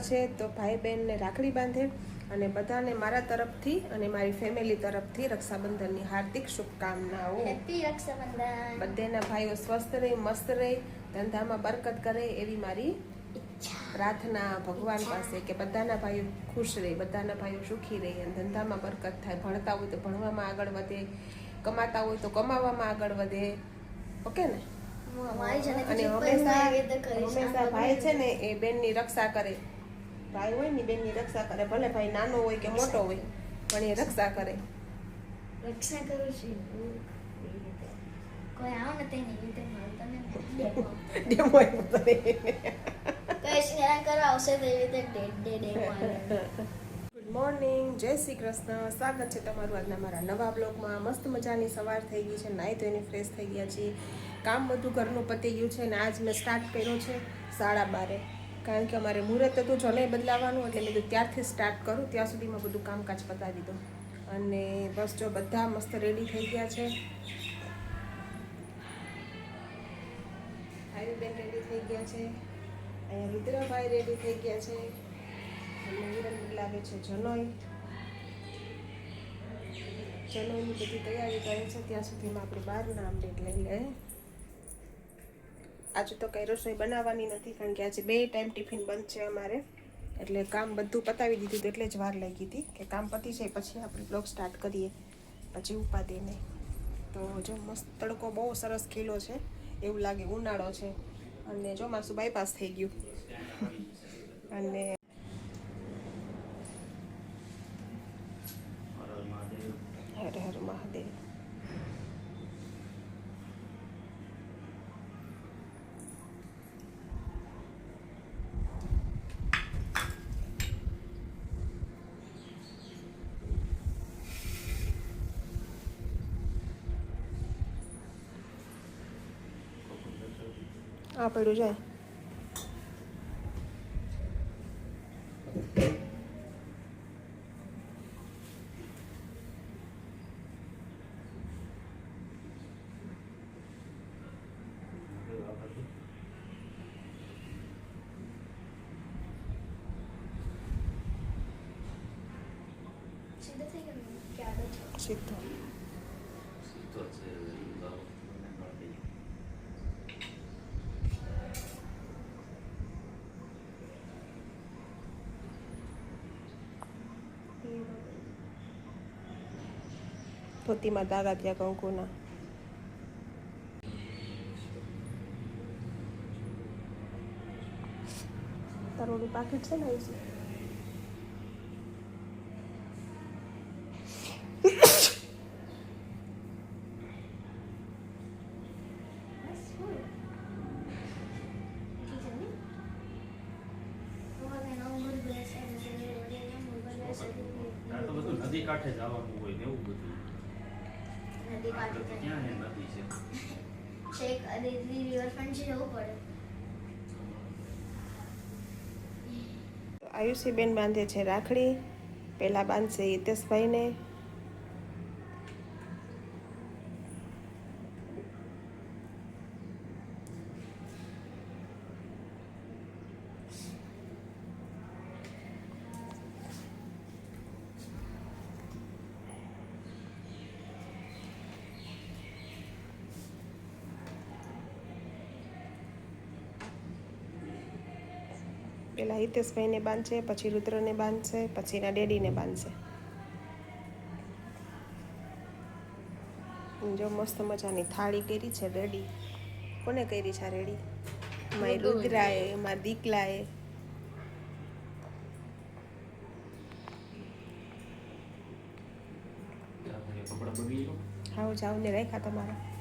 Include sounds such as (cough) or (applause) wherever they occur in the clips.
છે તો ભાઈ બહેનને રાખડી બાંધે અને બધાને મારા તરફથી અને મારી ફેમિલી તરફથી રક્ષાબંધનની હાર્દિક શુભકામનાઓ. બધેના ભાઈઓ સ્વસ્થ રહે મસ્ત રહે ધંધામાં બરકત કરે એવી મારી પ્રાર્થના ભગવાન પાસે કે બધાના ભાઈઓ ખુશ રહે બધાના ભાઈઓ સુખી રહે અને ધંધામાં બરકત થાય. ભણતા હોય તો ભણવામાં આગળ વધે કમાતા હોય તો કમાવામાં આગળ વધે. ઓકે ને? અને હંમેશા હંમેશા ભાઈ છે ને એ બેનની રક્ષા કરે. ભાઈ હોય ને બેનની રક્ષા કરે. ભલે ભાઈ નાનો હોય કે મોટો હોય પણ એ રક્ષા કરે. રક્ષા કરું છું. કોઈ આવો ને તેની રીતે ને ડેમો. એને. કરવા આવશે તો રીતે ડે ડે ગુડ મોર્નિંગ જય શ્રી કૃષ્ણ. સ્વાગત છે તમારું આજના મારા નવા બ્લોગમાં. મસ્ત મજાની સવાર થઈ ગઈ છે. નાહી ધોઈને ફ્રેશ થઈ ગયા છીએ. કામ બધું ઘરનું પતી ગયું છે અને આજ મેં સ્ટાર્ટ કર્યો છે સાડા બારે. કારણ કે અમારે મુહૂર્ત હતું, જને બદલાવાનું એટલે મેં ત્યારથી સ્ટાર્ટ કરું. ત્યાં સુધીમાં બધું કામકાજ પતાવી દઉં અને બસ જો બધા મસ્ત રેડી થઈ ગયા છે. ભાઈબેન રેડી થઈ ગયા છે. અહીંયા રુદ્રભાઈ રેડી થઈ ગયા છે. અને વિરલ લાગે છે જનોઈ. જનોઈની બધી તૈયારી કરે છે. ત્યાં સુધીમાં આપણે બહારના ડેટ લઈ લઈએ. આજે તો કંઈ રસોઈ બનાવવાની નથી, કારણ કે આજે બે ટાઈમ ટિફિન બંધ છે અમારે. એટલે કામ બધું પતાવી દીધું હતું એટલે જ વાર લાગી હતી કે કામ પતી જાય પછી આપણે બ્લોગ સ્ટાર્ટ કરીએ, પછી ઉપાધિ નહીં. તો જો મસ્ત તડકો બહુ સરસ ખીલો છે, એવું લાગે ઉનાળો છે. અને ચોમાસું બાયપાસ થઈ ગયું. અને આ પડ્યું જાય સીધું થઈ ગયું કે આગળ છે સીધો ધોતીમાં દાગા ત્યાં કંકુના તારોડી પાકીટ છે ને કાંઠે જવાનું હોય ને એવું બધું નદી કાંઠે પડે આયુષીબેન બાંધે છે રાખડી પહેલાં બાંધશે હિતેશભાઈને. પહેલાં હિતેશભાઈને બાંધશે પછી રુદ્રને બાંધશે પછી એના ડેડીને બાંધશે. જો મસ્ત મજાની થાળી કરી છે રેડી. કોને કરી છે આ રેડી? મારી રુદ્રાએ. મારા દીકલાએ. ત્યાં કપડાં બગડી ગયો ને રાખ્યા તમારા.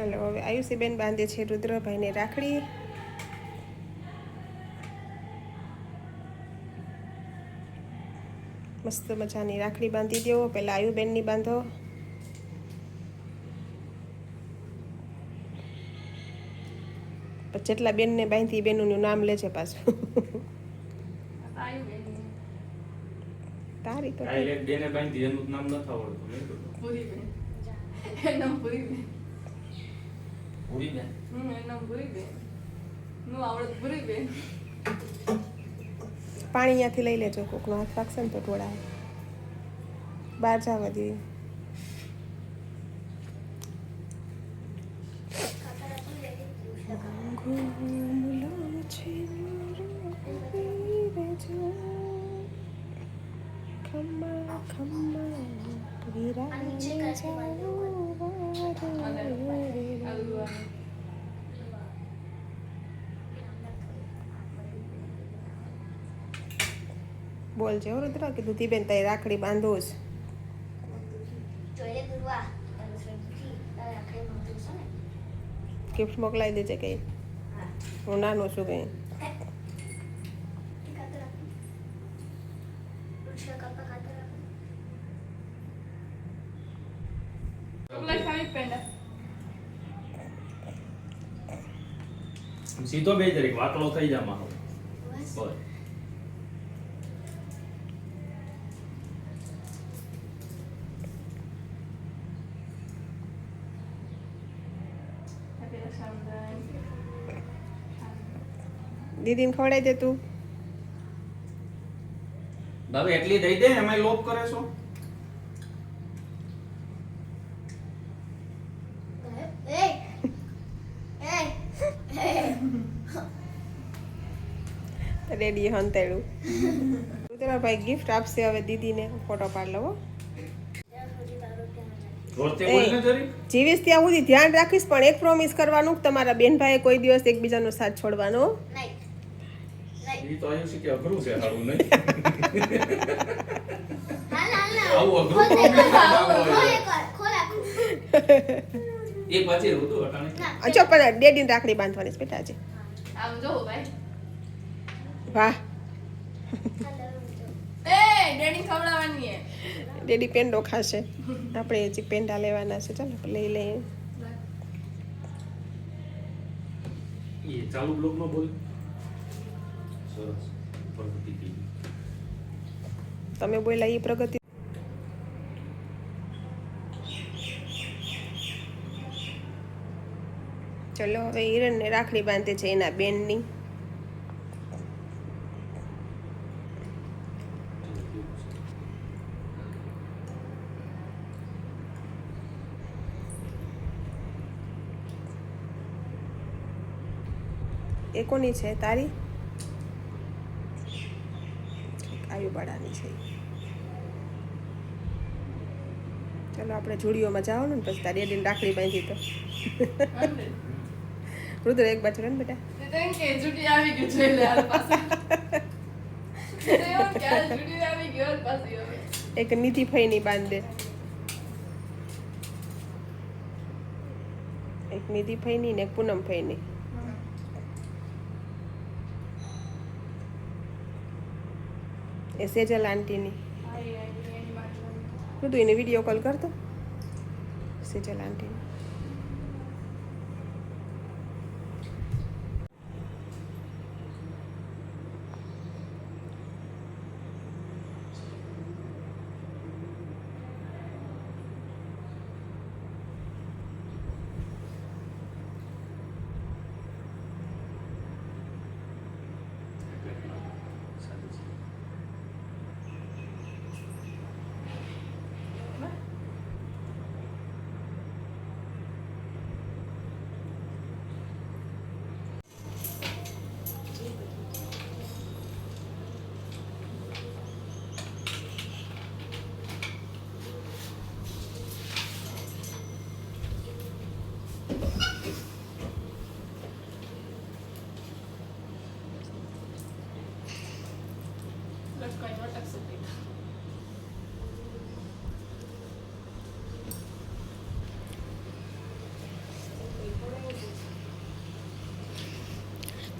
ચાલો હવે આયુષીબેન બાંધે છે રુદ્રભાઈને રાખડી. મસ્ત મજાની રાખડી બાંધી દો પહેલાં આયુબેનની બાંધો. જેટલા બેનને બાંધી બેનનું નામ લેજે પાછું. તારી તો બેને બાંધી એનું નામ નથી આવડતું પૂરી બેન હમ એનું ભૂરી બેનનું આવડત ભૂરીબેન. પાણી અહીંયાથી લઈ લેજો કોકનો હાથ લાગશે ને તો ઢોળાય. બહાર જવા દઈએ ખમ્મા ખમ્મા આ બોલ છે હો રુદ્ર કીધું દીબેન તારી રાખડી બાંધો જ જોઈએ દુર્વા તારે શ્રદ્ધાથી તારે આખરે મળતું છે ને ગિફ્ટ મોકલાવી દેજે કઈ હા હું નાનો છું કઈ કાતર આપો વૃક્ષ કાપા કાતર આપો ચોકલેટ ખાવી જ પેંડા સીધો બે જરીક વાકલો થઈ જા મારો. બસ. બસ દીદીને ખવડાવી દે તું. દાદા એટલી દઈ દે એમાં લોપ કરે છો એ એ એ રેડી હંતાડ્યું ભાઈ ગિફ્ટ આપશે હવે દીદીને ફોટો પાડ લવો જરી જીવીશ ત્યાં સુધી ધ્યાન રાખીશ પણ એક પ્રોમિસ કરવાનું તમારા તમારા બેનભાઈએ કોઈ દિવસ એકબીજાનો સાથ છોડવાનો. અચ્છા પણ ડેડી રાખડી બાંધવાની છે બેટા આજે. આમ જો ભાઈ. વાહ. ડેડી ખવડાવવાની હે. ડેડી પેંડો ખાશે. આપણે હજી પેંડા લેવાના છે ચાલો લઈ લઈએ. ચાલુ બ્લોકમાં બોલ. સરસ. પ્રગતિ તમે બોલ્યા એ પ્રગતિ. ચલો હવે હિરણને રાખડી બાંધે છે એના બેનની એ કોની છે? તારી? આયુબાડાની છે. ચાલો આપણે જોડીઓમાં જવાનું ને પછી તારી અડીને રાખડી બાંધી તો. રુદ્ર એક બાજુ ને બેટા. એક નીતિ ફઈની બાંધે. એક નિધિ ફઈની ને એક પૂનમ ફઈની. એ સેજલ આંટીની. શું બધું એને વીડિયો કોલ કરતો? સેજલ આંટીની.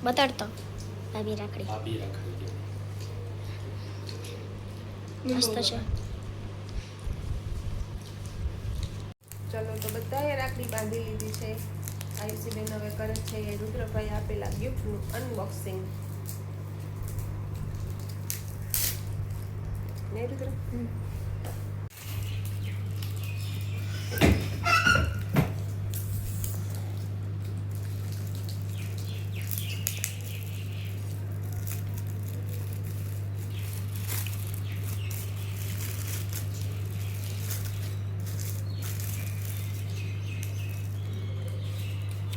બતાડતો. ભાભી રાખડી. ભાભી રાખડી મસ્ત છે. ચલો તો બધાએ રાખડી બાંધી લીધી છે. આયુષીબેન હવે કરે છે રુદ્રભાઈ આપેલા ગિફ્ટનું અનબોક્સિંગ ને રુદ્ર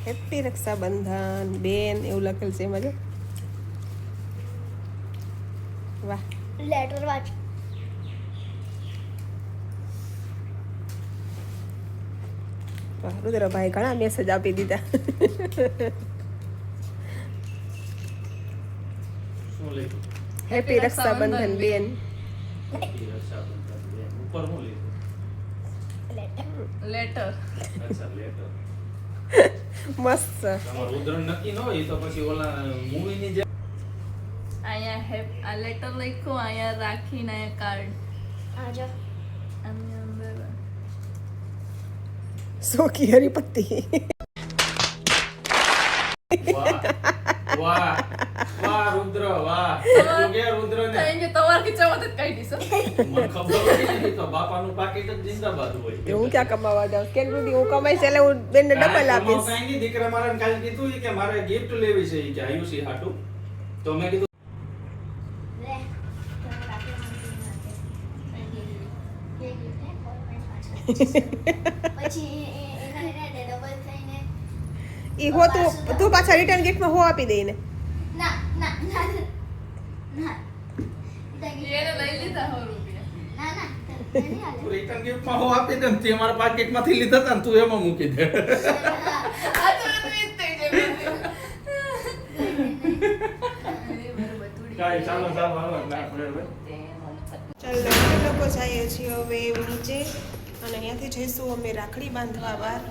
હેપી રક્ષાબંધન બેન એવું લખેલ છે એમાં જો. વાહ. લેટર વાંચ. રુદ્રભાઈ ઘણા મેસેજ આપી દીધા. હેપી રક્ષાબંધન બેન. લેટર લેટર અચ્છા લેટર મસ્ત તમારું ઉદાહરણ નક્કી ન હોય એ તો પછી ઓલા મૂવીની જેમ અહીંયા હેપ આ લેટર લખ્યું અહીંયા રાખીને અહીંયા કાર્ડ આ જો આની અંદર સોકી હરિપત્તી વાહ વાહ વાહ રુદ્ર વાહ. કે રુદ્ર ને થેન્ક યુ તમારે કે જ કાઢી દીસો મને ખબર હતી તો બાપાનું પાકેટ જ જિંદાબાદ હોય. હું ક્યાં કમાવા જાઉં? કેમ રૂડી હું કમાઈશ એટલે હું બેનને ડબલ આપીશ. કાંઈ નહીં, દીકરા મારા કાલે કીધું કે મારે ગિફ્ટ લેવી છે કે આયુષી હાટુ. તો મેં કીધું લે તમે રાખી પછી એ- એના એને ડબલ થઈને ઈ હો તું તું પાછા રિટર્ન ગિફ્ટમાં હો આપી દઈ ને ના ના ના ના. એને લઈ લીધા હો રૂપિયા. ના ના. (laughs) તું return gift માં હું આપી દે ને તે મારા પાકીટમાંથી લીધા હતા ને તું એમાં મૂકી દે. આ તો રીત થઈ જાય. (laughs) બધી. ચાલો લોકો જઈએ છીએ હવે નીચે અને અહીંયાથી જઈશું અમે રાખડી બાંધવા બહાર.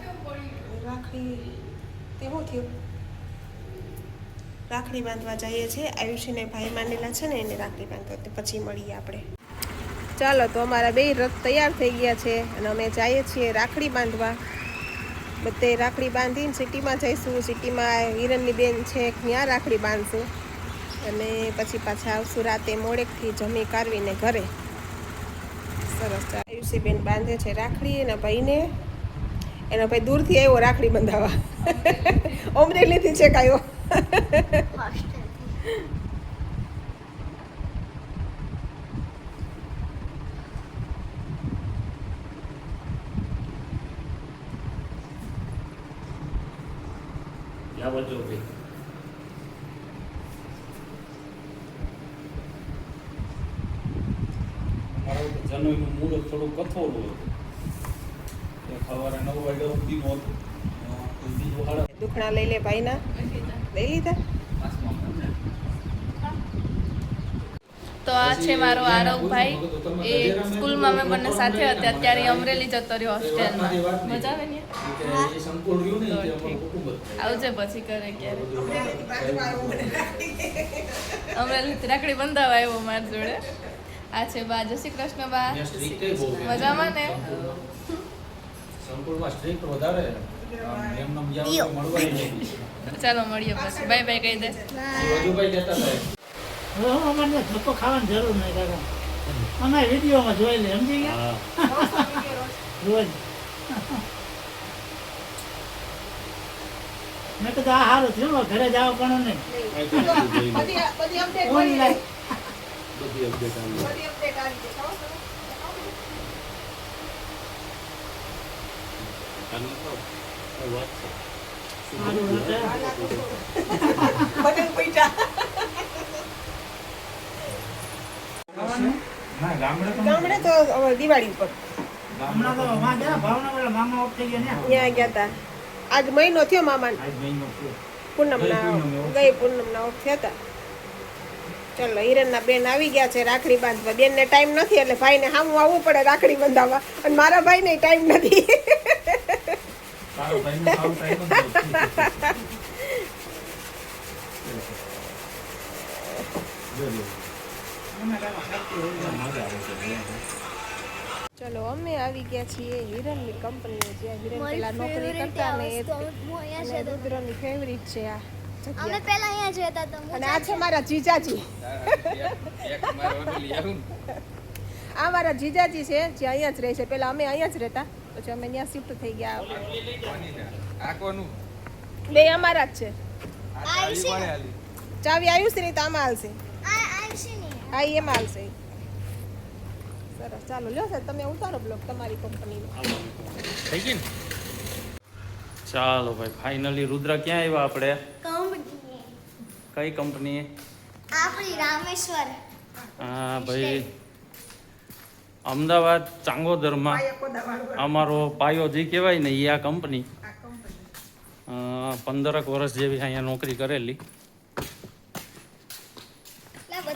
રાખડી તે શું થયું? રાખડી બાંધવા જઈએ છીએ. આયુષીને ભાઈ માનેલા છે ને એને રાખડી બાંધવા તો પછી મળીએ આપણે. ચાલો તો અમારા બે રથ તૈયાર થઈ ગયા છે અને અમે જઈએ છીએ રાખડી બાંધવા. બધે રાખડી બાંધીને સિટીમાં જઈશું. સિટીમાં હિરણની બેન છે ત્યાં રાખડી બાંધશું. અને પછી પાછા આવશું રાતે મોડેકથી જમી કાઢવીને ઘરે. સરસ આયુષીબેન બાંધે છે રાખડી એના ભાઈને. એનો ભાઈ દૂરથી આવ્યો રાખડી બંધાવા. (laughs) અમરેલીથી છે કાયો હોસ્ટેલથી. લાવો જો ભાઈ. અમારું તો જનોઈનું મુહૂર્ત થોડું કઠોળ હતું એ સવારે નવ વાગ્યા સુધીનું હતું દુખણા લઈ લે ભાઈના. લઈ લીધા? તો આ છે મારો આરવભાઈ એ સ્કૂલમાં મેં બંને સાથે હતા અત્યારે અમરેલી જતો રહ્યો હોસ્ટેલમાં મજા આવે ને. આવજે પછી કરે ક્યારે અમરેલી રાખડી બંધાવા આવ્યો મારી જોડે. આ છે બા જય શ્રી કૃષ્ણ બા. મજામાં ને? સંકુલમાં સ્ટ્રીક વધારે. ચાલો મળીએ પછી. બાય બાય કહી દે. અમારે ધક્કો ખાવાની જરૂર નહીં કાકા. અમે વિડીયોમાં જોઈ લે સમજી ગયા? રોજ મેં કીધું આ સારું થયું ઘરે જાવ પણ નહીં. બધી બધી અપડેટ ઓનલાઈન આવી. બધી અપડેટ આવી ગઈ ખબર છે? સારું હતું. બટન પૈસા ના ગામડે તો ગામડે તો હવે દિવાળી ઉપર. હમણાં તો માં ગયા ભાવનગર મામા ઓફ થઈ ગયા ત્યાં ગયા હતા આજ મહિનો થયો મામાને. પૂનમ ના ગઈ પૂનમ ના ઓફ થયા હતા ચલો હિરણના બેન આવી ગયા છે રાખડી બાંધવા. બેનને ટાઈમ નથી એટલે ભાઈને સામું આવવું પડે રાખડી બાંધવા અને મારા ભાઈને ટાઈમ નથી. ચલો અમે આવી ગયા છીએ હિરણની કંપની જ્યાં હિરણ પેલા નોકરી કરતા ને રુદ્રની ફેવરિટ છે આ અમે પહેલા અહીંયા જ રહેતા હતા અને આ છે મારા જીજાજી. આ મારા જીજાજી છે જે અહીંયા જ રહે છે. પેલા અમે અહીંયા જ રહેતા. પછી અમે ત્યાં શિફ્ટ થઈ ગયા બે અમારા જ છે. ચાવી આવ્યું છે નહીં તો આમાં હાલશે. આ આયુષી નહીં. હા એમાં હાલશે. સરસ. ચાલો લ્યો સાહેબ તમે ઉતારો બ્લોક તમારી કંપનીનો. ચાલો ભાઈ ફાઇનલી રુદ્ર ક્યાં આવ્યા આપણે? કંપની કઈ કંપની આપણી રામેશ્વર. હા ભાઈ. અમદાવાદ ચાંગોદરમાં અમારો પાયો જે કહેવાય ને એ આ કંપની. આ કંપની. અ, પંદરક વર્ષ જેવી અહીંયા નોકરી કરેલી.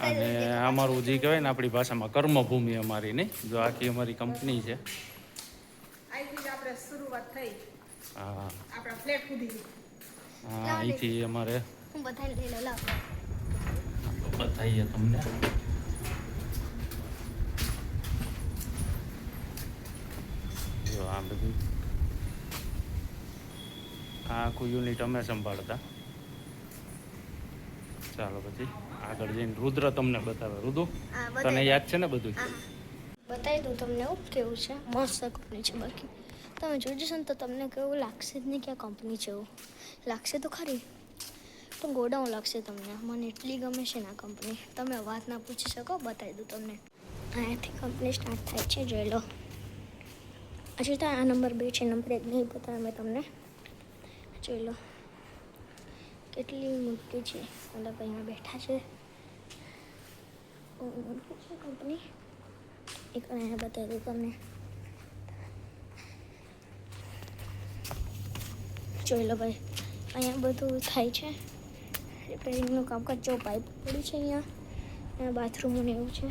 અને અમારું જે કહેવાય ને આપણી ભાષામાં કર્મભૂમિ અમારી નહીં જો આખી અમારી કંપની છે. હા. અહીંથી અમારે હું બતાવી લઈ લઉં લાવ. બતાવીએ તમને. જો આ બધું. આ આખું યુનિટ અમે સંભાળતા. ચાલો પછી આગળ જઈને રુદ્ર તમને બતાવે. રુદુ તને યાદ છે ને બધું? બતાવી દઉં તમને એવું કેવું છે. મસ્ત કંપની છે બાકી. તમે જોઈ જશો ને તો તમને કેવું લાગશે જ નહીં કે આ કંપની છે એવું. લાગશે તો ખરી. પણ ગોડાઉન લાગશે તમને. મને એટલી ગમે છે ને આ કંપની તમે વાત ના પૂછી શકો બતાવી દઉં તમને. અહીંયાથી કંપની સ્ટાર્ટ થાય છે જોઈ લો. હજી તો આ નંબર બે છે, નંબર એક નહીં બતાવે મેં તમને. જોઈ લો. કેટલી મોટી છે. મતલબ અહીંયા બેઠા છે. મોટી છે કંપની એક અહીંયા બતાવી દઉં તમને. જોઈ લો ભાઈ, અહીંયા બધું થાય છે. રિપેરિંગનું કામકાજ જો પાઇપ પડ્યું છે અહીંયા. અહીંયા બાથરૂમ ને એવું છે.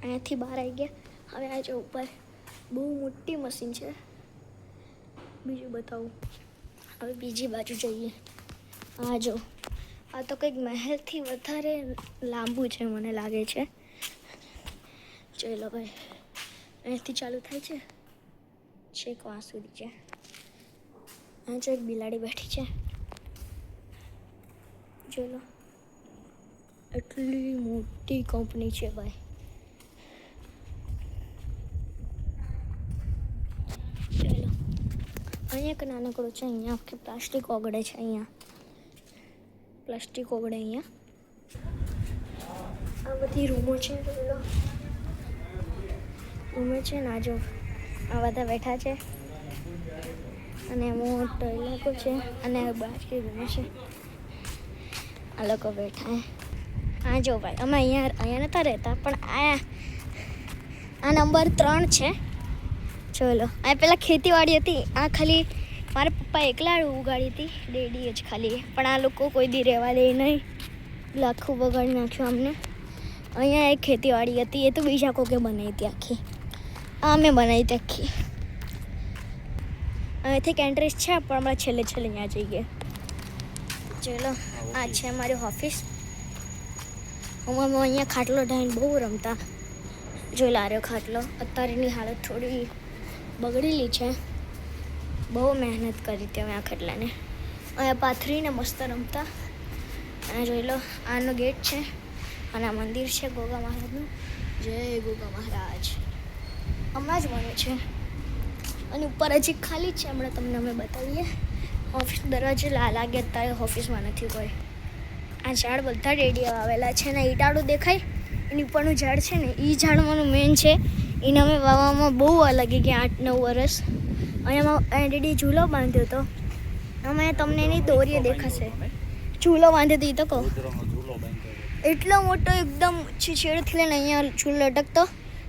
અહીંયાથી બહાર આવી ગયા. હવે આ જો ઉપર બહુ મોટી મશીન છે. બીજું બતાવું. હવે બીજી બાજુ જઈએ. આ જો. આ તો કંઈક મહેલથી વધારે લાંબુ છે મને લાગે છે. ચલો ભાઈ. અહીંથી ચાલુ થાય છે. છેક વાં સુધી છે. અહીં જો એક બિલાડી બેઠી છે. ચલો એટલી મોટી કંપની છે ભાઈ જોઈ લો અહીંયા એક નાનકડું છે અહીંયા? આખી પ્લાસ્ટિક ઓગળે છે અહીંયા? પ્લાસ્ટિક ઓગળે અહીંયા? આ બધી રૂમો છે રૂમો છે ને, આ જો આ બધા બેઠા છે. અને મોટો ઇલાકો છે, અને બાકી રૂમો છે. આ લોકો બેઠા આ જો ભાઈ, અમે અહીંયા અહીંયા નતા રહેતા, પણ આ આ નંબર ત્રણ છે. ચલો. આ પહેલાં ખેતીવાડી હતી. આ ખાલી મારા પપ્પા એકલા ઉગાડી હતી. ડેડીએ જ ખાલી. પણ આ લોકો કોઈ દી રહેવા દે નહીં. લાખું બગાડી નાખ્યું અમને. અહીંયા એક ખેતીવાડી હતી. એ તો બીજા કોકે બનાવી હતી આખી. આ અમે બનાવી હતી આખી. અહીંથી કેન્ટ્રીસ છે, પણ હમણાં છેલ્લે છેલ્લે ત્યાં જઈએ ચલો, આ છે અમારી ઓફિસ અમારે અહીંયા ખાટલો ઢાઈને બહુ રમતા. જોઈ લાર્યો ખાટલો. અત્યારેની હાલત થોડી બગડેલી છે. બહુ મહેનત કરી હતી અમે આ ખટલાને. અહીંયા પાથરીને મસ્ત રમતા. અને જોઈ લો, આનો ગેટ છે. અને આ મંદિર છે ગોગા મહારાજનું. જય ગોગા મહારાજ. હમણાં જ બને છે. અને ઉપર હજી ખાલી છે, હમણાં તમને અમે બતાવીએ. ઓફિસ દરવાજે લાગે અત્યારે ઓફિસમાં નથી કોઈ. આ ઝાડ બધા ડેડીઓ આવેલા છે ને ઈટાળું દેખાય. એની ઉપરનું ઝાડ છે ને એ ઝાડમાંનું મેન છે. એને અમે વાવવામાં બહુ વાર લાગી ગયા આઠ નવ વર્ષ અને એમાં ડેડી ઝૂલો બાંધ્યો હતો. અમે તમને એની દોરીએ દેખાશે. ઝૂલો બાંધ્યો હતો એ તો કહું. એટલો મોટો એકદમ છેડથી લઈને અહીંયા ઝૂલો લટકતો.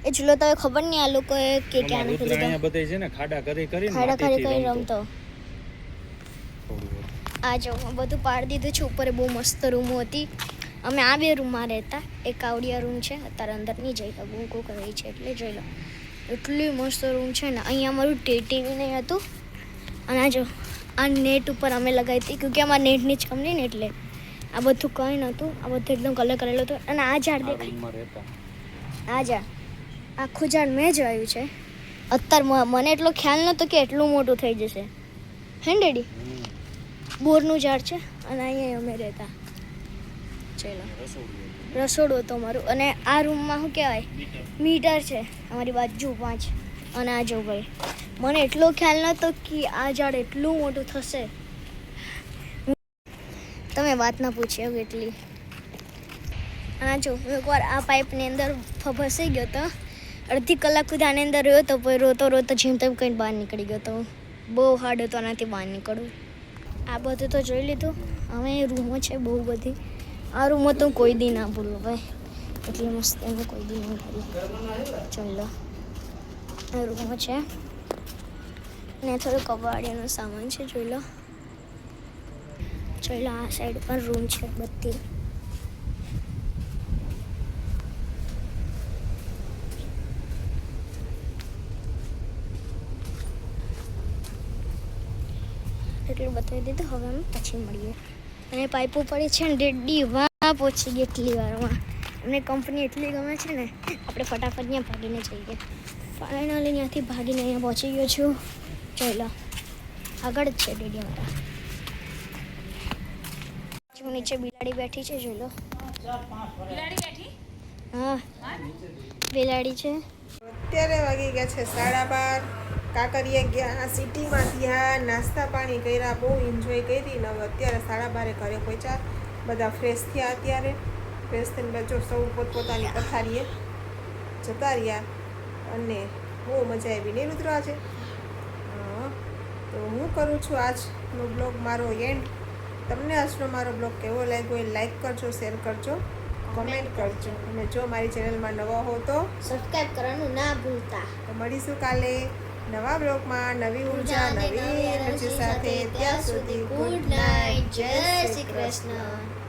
એ ઝૂલો તો ખબર નહીં આ લોકોએ કે ક્યાં નથી લીધો બધે છે ને ખાડા કરી કરી ખાડા કરી કરી રમતો. આ જો બધું પાડી દીધું છે ઉપર બહુ મસ્ત રૂમો હતી. અમે આ બે રૂમમાં રહેતા. એક આવડિયા રૂમ છે અત્યારે અંદર નહીં જઈ શકું કોક રહી છે એટલે જોઈ લો. એટલી મસ્ત રૂમ છે ને અહીંયા અમારું ટીવી નહીં હતું. અને આ જો આ નેટ ઉપર અમે લગાવી હતી કેમકે અમારા નેટની જ કંપની ને એટલે. આ બધું કંઈ નહોતું આ બધું એકદમ કલર કરેલું હતું. અને આ ઝાડ દેખાય. આ ઝાડ. આખું ઝાડ મેં જ વાવ્યું છે. અત્યારે મને એટલો ખ્યાલ નહોતો કે એટલું મોટું થઈ જશે. હે ડેડી? બોરનું ઝાડ છે અને અહીંયા અમે રહેતા. ચલો રસોડું હતું અમારું. અને આ રૂમમાં શું કહેવાય? મીટર છે. અમારી બાજુ પાંચ અને આ જો ભાઈ મને એટલો ખ્યાલ નહોતો કે આ ઝાડ એટલું મોટું થશે. તમે વાત ના પૂછી હવે એટલી આ જો, હું એકવાર આ પાઇપની અંદર ફસાઈ ગયો હતો અડધી કલાક સુધી આની અંદર રહ્યો તો પછી રોતો રોતો જેમ તેમ કંઈ બહાર નીકળી ગયો હતો બહુ હાર્ડ હતો આનાથી બહાર નીકળવું. આ બધું તો જોઈ લીધું. હવે રૂમો છે બહુ બધી. આ રૂમો તો કોઈ દી ના ભૂલું ભાઈ. એટલી મસ્ત એને કોઈ દી નહીં ભૂલું. ચાલો. રૂમો છે. ને થોડું કબાડીનો સામાન છે, જોઈ લો. જોઈ લો આ સાઈડ પણ રૂમ છે બધી. એટલું બતાવી દીધું, હવે અમે પછી મળીએ. અને પાઇપો પડી છે ને ડેડી વાહ પહોંચી ગઈ એટલી વારમાં. અમને કંપની એટલી ગમે છે ને આપણે ફટાફટ ત્યાં ભાગીને જઈએ. ફાઇનલી ત્યાંથી ભાગીને અહીંયા પહોંચી ગયો છું. જોઈ લો આગળ જ છે ડેડી મારા જો નીચે બિલાડી બેઠી છે જોઈ લો. હા? બિલાડી છે. અત્યારે વાગી ગયા છે સાડા બાર. કાકરીએ ગયા સિટીમાં ત્યાં નાસ્તા પાણી કર્યા બહુ એન્જોય કરી ને હવે અત્યારે સાડા બારે ઘરે પહોંચ્યા. બધા ફ્રેશ થયા અત્યારે. ફ્રેશ થઈને બચો સૌ પોતપોતાની પથારીએ જતા રહ્યા અને બહુ મજા આવી નહીં રુદ્ર આજે. તો હું કરું છું આજનો બ્લોગ મારો એન્ડ તમને આજનો મારો બ્લોગ કેવો લાગ્યો એ લાઈક કરજો શેર કરજો કમેન્ટ કરજો. અને જો મારી ચેનલમાં નવા હો તો સબસ્ક્રાઈબ કરવાનું ના ભૂલતા. તો મળીશું કાલે. નવા બ્લોગમાં નવી ઊર્જા નવી એનર્જી સાથે ત્યાં સુધી ગુડ નાઇટ. જય શ્રી કૃષ્ણ.